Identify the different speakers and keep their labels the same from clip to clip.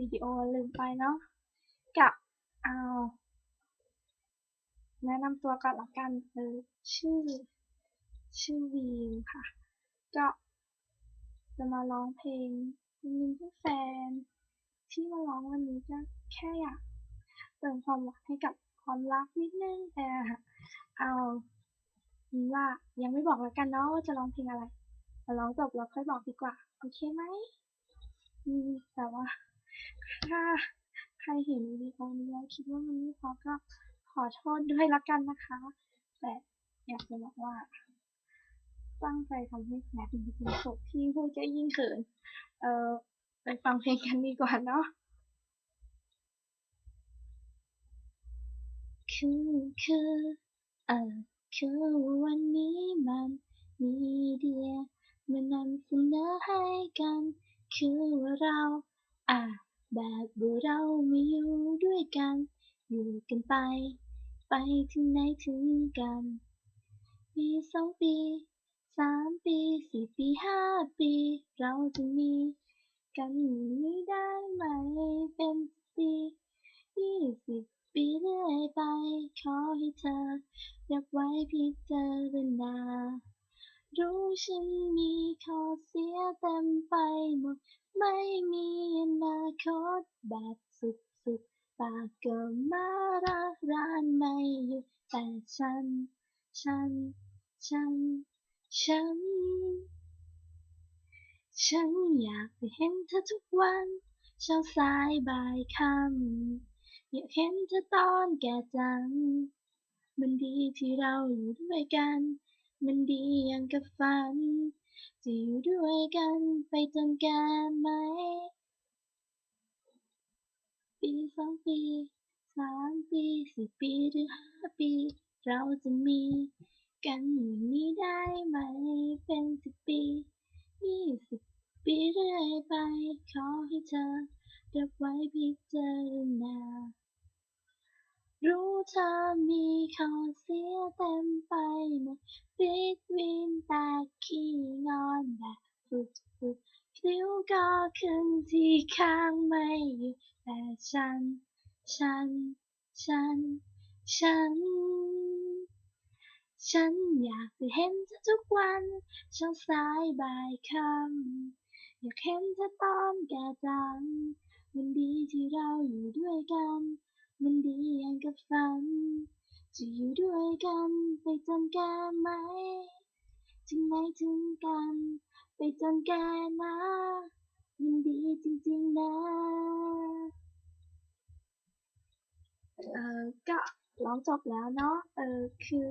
Speaker 1: วิดีโอลืมไปเนาะกับเอาแนะนำตัวก่อนละกันเออชื่อ ชื่อวีมค่ะ ก็จะมาร้องเพลงมีเพื่อแฟน ที่มาร้องวันนี้ก็แค่อยากเติมความหวังให้กับความรักนิดนึงแต่เอาว่ายังไม่บอกแล้วกันเนาะว่าจะร้องเพลงอะไรพอร้องจบแล้วค่อยบอกดีกว่า โอเคไหมอืมแต่ว่า ถ้าใครเห็นวิดีโอนี้แล้วคิดว่ามันไม่พอก็ขอโทษด้วยละกันนะคะ แต่อยากจะบอกว่า ตั้งใจทำให้แม็กมีความสุขที่พูดจะยิ่งเขิน เออไปฟังเพลงกันดีกว่าเนาะคือคือเออคือวันนี้มันมีเดียมานำเสนอให้กัน คือว่าเรา อะ แบบว่าเราไม่อยู่ด้วยกัน อยู่กันไป ไปถึงไหนถึงกัน ปีสองปี สามปีสี่ปีห้าปี เราจะมีกันอยู่นี้ได้ไหมเป็นปียี่สิบปีเรื่อยไป ขอให้เธอรับไว้พิจารณารู้ฉันมีข้อเสียเต็มไปหมด ไม่มีอนาคตแบบสุดๆปากก็มาระรานไม่หยุดแต่ฉัน ฉัน ฉัน ฉัน ฉันอยากไปเห็นเธอทุกวันเช้าสายบ่ายค่ำอยากเห็นเธอตอนแก่จัง มันดีที่เราอยู่ด้วยกัน มันดีอย่างกับฝัน จะอยู่ด้วยกันไปจนแก่ไหม ปีสองปีสามปีสี่ปีหรือห้าปี เราจะมีกันอย่างนี้ได้ไหม เป็นสิบปียี่สิบปีเรื่อยไป ขอให้เธอรับไว้พิจารณา รู้เธอมีเข้อเสียเต็มไปหมดปิดวินแต่ขี้งอนแบบฟุดฟุดคิ้วก็ขึ้นที่ข้างไม่หยุดแต่ฉัน ฉัน ฉัน ฉัน ฉันอยากจะเห็นเธอทุกวันเช้าสายบ่ายค่ำอยากเห็นเธอตอนแก่จังมันดีที่เราอยู่ด้วยกัน มันดีอย่างกับฝัน จะอยู่ด้วยกันไปจนแก่ไหม ถึงไหนถึงกัน ไปจนแก่นะ มันดีจริงๆนะ เออก็ร้องจบแล้วเนาะ เออคือ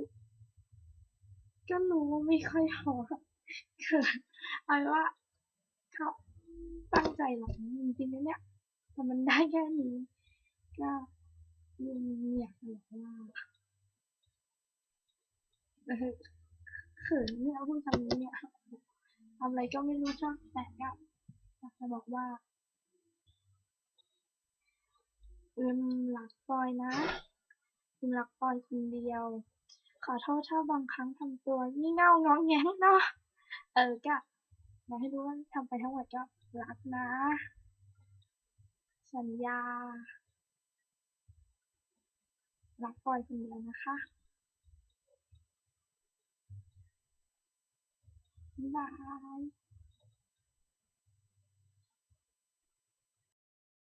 Speaker 1: ก็รู้ว่าไม่ค่อยพอเขินเอาเป็นว่าเขาตั้งใจร้องจริงๆนะเนี่ยแต่มันได้แค่นี้ก็ มีอยากบอกว่าเออเขินเนี่ยพูดคำนี้เนี่ยทำอะไรก็ไม่รู้ชอบแต่ก็อยากจะบอกว่าอิมรักปอยนะเอิมรักปอยคนเดียว ขอโทษถ้าบางครั้งทำตัวงี่เง่างองแงเนาะเออก็อยากให้รู้ว่าทำไปทั้งหมดก็รักนะ สัญญา รักปอยคนเดียวนะคะ บ๊ายบาย